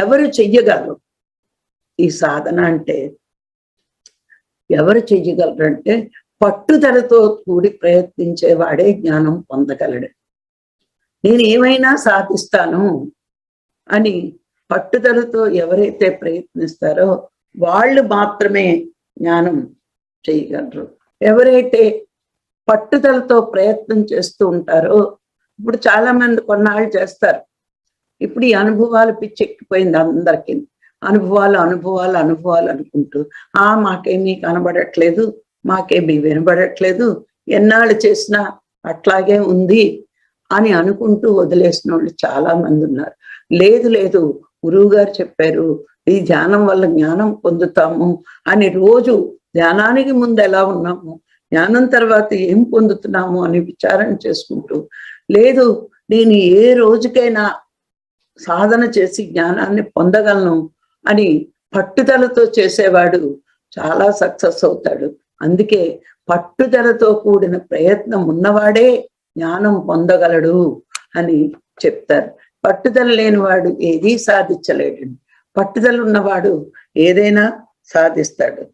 ఎవరు చెయ్యగలరు? ఈ సాధన అంటే ఎవరు చెయ్యగలరు అంటే పట్టుదలతో కూడి ప్రయత్నించేవాడే జ్ఞానం పొందగలడు. నేను ఏమైనా సాధిస్తాను అని పట్టుదలతో ఎవరైతే ప్రయత్నిస్తారో వాళ్ళు మాత్రమే జ్ఞానం చేయగలరు ఎవరైతే పట్టుదలతో ప్రయత్నం చేస్తూ ఉంటారో ఇప్పుడు చాలా మంది కొన్నాళ్ళు చేస్తారు. ఇప్పుడు ఈ అనుభవాలు పిచ్చెక్కిపోయింది అందరికీ. అనుభవాలు అనుభవాలు అనుభవాలు అనుకుంటూ ఆ మాకేమీ కనబడట్లేదు మాకేమీ వినబడట్లేదు ఎన్నాళ్ళు చేసినా అట్లాగే ఉంది అని అనుకుంటూ వదిలేసిన వాళ్ళు చాలా మంది ఉన్నారు. లేదు లేదు గురువు గారు చెప్పారు ఈ ధ్యానం వల్ల జ్ఞానం పొందుతాము అని రోజు ధ్యానానికి ముందు ఎలా ఉన్నాము జ్ఞానం తర్వాత ఏం పొందుతున్నాము అని విచారణ చేసుకుంటూ లేదు నేను ఏ రోజుకైనా సాధన చేసి జ్ఞానాన్ని పొందగలను అని పట్టుదలతో చేసేవాడు చాలా సక్సెస్ అవుతాడు. అందుకే పట్టుదలతో కూడిన ప్రయత్నం ఉన్నవాడే జ్ఞానం పొందగలడు అని చెప్తారు. పట్టుదల లేనివాడు ఏదీ సాధించలేడు. పట్టుదల ఉన్నవాడు ఏదైనా సాధిస్తాడు.